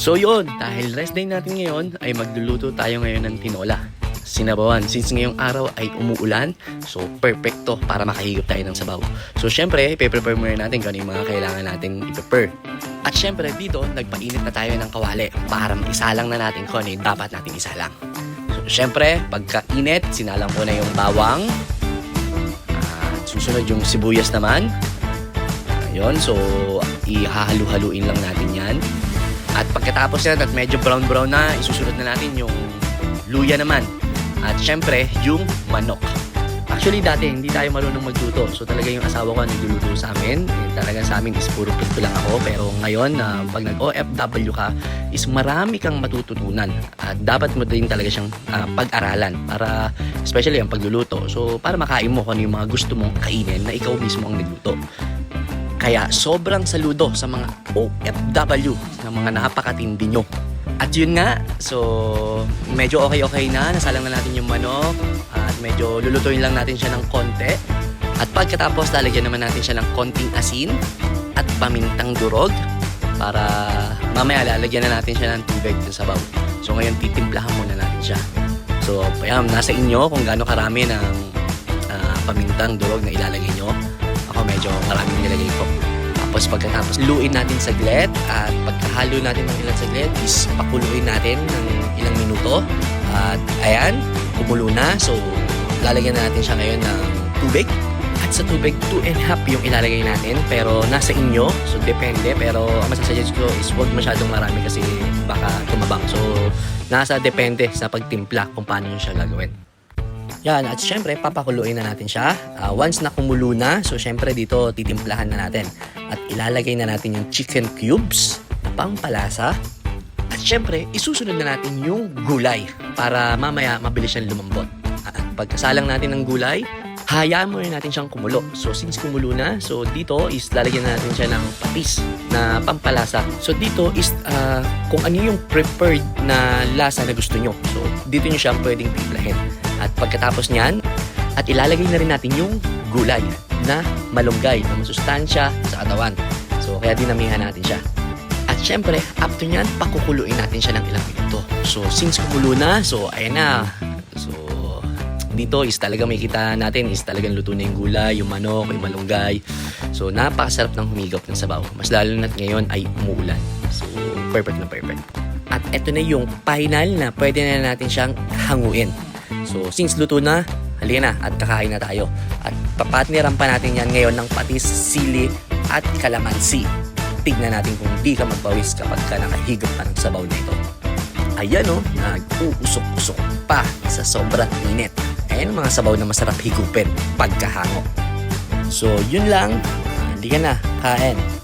So yun, dahil rest day natin ngayon ay magluluto tayo ngayon ng tinola. Sinabawan, since ngayong araw ay umuulan, so perfecto para makahigop tayo ng sabaw. So syempre, ipe-prepare muna natin kung ano mga kailangan natin i-prepare. At syempre dito, nagpainit na tayo ng kawali para isalang na natin kung ano yung dapat natin isalang. So syempre, pagkainit, sinalang ko na yung bawang. At susunod yung sibuyas naman. Ayun, so ihahalu-haluin lang natin yan. At pagkatapos yan at medyo brown-brown na, isusunod na natin yung luya naman. At syempre, yung manok. Actually, dati hindi tayo marunong magluto. So talaga yung asawa ko nagluluto sa amin. Eh, talaga sa amin is puro pinto lang ako. Pero ngayon, na pag nag-OFW ka, is marami kang matututunan. At dapat mo din talaga siyang ah, pag-aralan. Para, especially ang pagluluto. So para makain mo kung ano yung mga gusto mong kainin na ikaw mismo ang nagluto. Kaya sobrang saludo sa mga OFW na mga napakatindi nyo. At yun nga, so medyo okay-okay na, nasalang na natin yung manok at medyo lulutuin lang natin siya ng konti. At pagkatapos, lalagyan naman natin siya ng konting asin at pamintang durog para mamaya lalagyan na natin siya ng tubig sa sabaw. So ngayon, titimplahan muna natin siya. So, ayan, nasa inyo kung gaano karami ng ah, pamintang durog na ilalagay nyo. Ako medyo ko. Tapos pagkatapos luin natin saglit at pagkahalo natin ng ilang saglit is pakuluin natin ng ilang minuto. At ayan, kumulo na. So lalagyan na natin siya ngayon ng tubig. At sa tubig, 2 and half yung ilalagay natin. Pero nasa inyo, so depende. Pero ang masasuggest ko is huwag masyadong marami kasi baka tumabang. So nasa depende sa pagtimpla kung paano nyo siya gagawin. Yan, at syempre, papakuluin na natin siya. Ah, once na kumulo na, so syempre dito, titimplahan na natin. At ilalagay na natin yung chicken cubes na pampalasa. At syempre, isusunod na natin yung gulay para mamaya mabilis siyang lumambot. At pagkasalang natin ng gulay, hayaan muna natin siyang kumulo. So since kumulo na, so dito is lalagyan na natin siya ng patis na pampalasa. So dito is ah, kung ano yung preferred na lasa na gusto nyo. So dito nyo siya pwedeng timplahin. At pagkatapos niyan, at ilalagay na rin natin yung gulay na malunggay, na masustansya sa katawan. So kaya dinamihan natin siya. At syempre, after nyan, pakukuluin natin siya ng ilang minuto. So since kumulo na, so ayan na. So dito is talaga may kita natin is talagang luto na yung gulay, yung manok, yung malunggay. So napakasarap ng humigop ng sabaw. Mas lalo na ngayon ay umuulan. So perfect na perfect. At eto na yung final na pwede na natin siyang hanguin. So since luto na, halika na at kakain na tayo. At papatniran pa natin yan ngayon ng patis, sili at kalamansi. Tignan natin kung di ka magpawis kapag ka nakahigop ka ng sabaw na ito. Ayan o, nag-uusok-usok pa sa sobrang init. Ayan mga sabaw na masarap higupin pagkahango. So, yun lang. Halika na, kain.